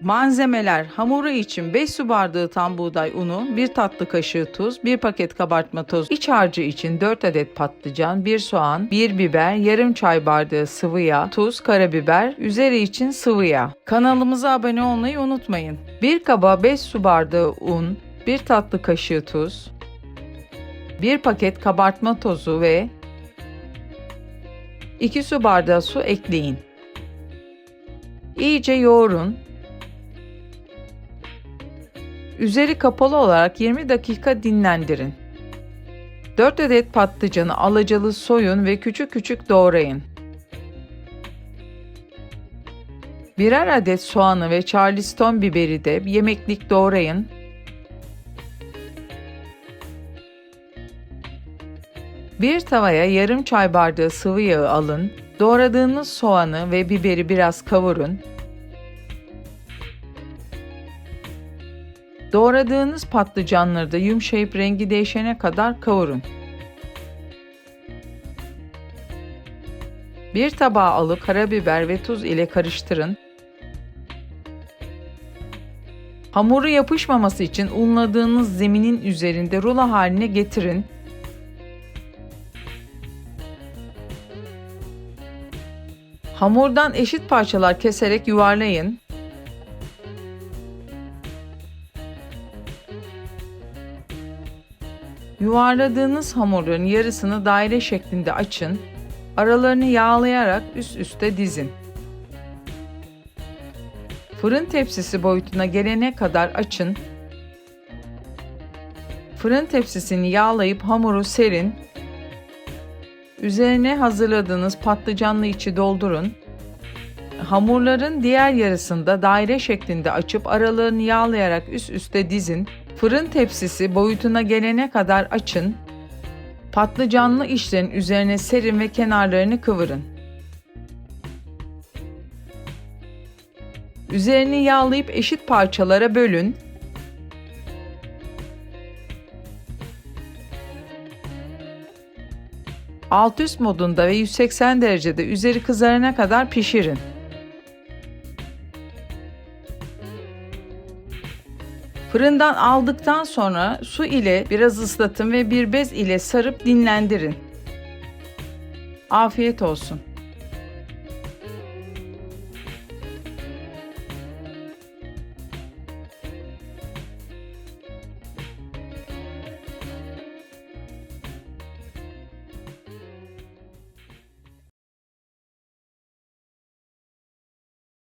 Malzemeler hamuru için 5 su bardağı tam buğday unu, 1 tatlı kaşığı tuz, 1 paket kabartma tozu, iç harcı için 4 adet patlıcan, 1 soğan, 1 biber, yarım çay bardağı sıvı yağ, tuz, karabiber, üzeri için sıvı yağ. Kanalımıza abone olmayı unutmayın. 1 kaba 5 su bardağı un, 1 tatlı kaşığı tuz, 1 paket kabartma tozu ve 2 su bardağı su ekleyin. İyice yoğurun. Üzeri kapalı olarak 20 dakika dinlendirin. 4 adet patlıcanı alacalı soyun ve küçük küçük doğrayın. Birer adet soğanı ve charleston biberi de yemeklik doğrayın. Bir tavaya yarım çay bardağı sıvı yağı alın. Doğradığınız soğanı ve biberi biraz kavurun. Doğradığınız patlıcanları da yumuşayıp rengi değişene kadar kavurun. Bir tabağa alıp karabiber ve tuz ile karıştırın. Hamuru yapışmaması için unladığınız zeminin üzerinde rulo haline getirin. Hamurdan eşit parçalar keserek yuvarlayın. Yuvarladığınız hamurların yarısını daire şeklinde açın. Aralarını yağlayarak üst üste dizin. Fırın tepsisi boyutuna gelene kadar açın. Fırın tepsisini yağlayıp hamuru serin. Üzerine hazırladığınız patlıcanlı içi doldurun. Hamurların diğer yarısında daire şeklinde açıp aralarını yağlayarak üst üste dizin. Fırın tepsisi boyutuna gelene kadar açın. Patlıcanlı işlerin üzerine serin ve kenarlarını kıvırın. Üzerini yağlayıp eşit parçalara bölün. Alt üst modunda ve 180 derecede üzeri kızarana kadar pişirin. Fırından aldıktan sonra su ile biraz ıslatın ve bir bez ile sarıp dinlendirin. Afiyet olsun.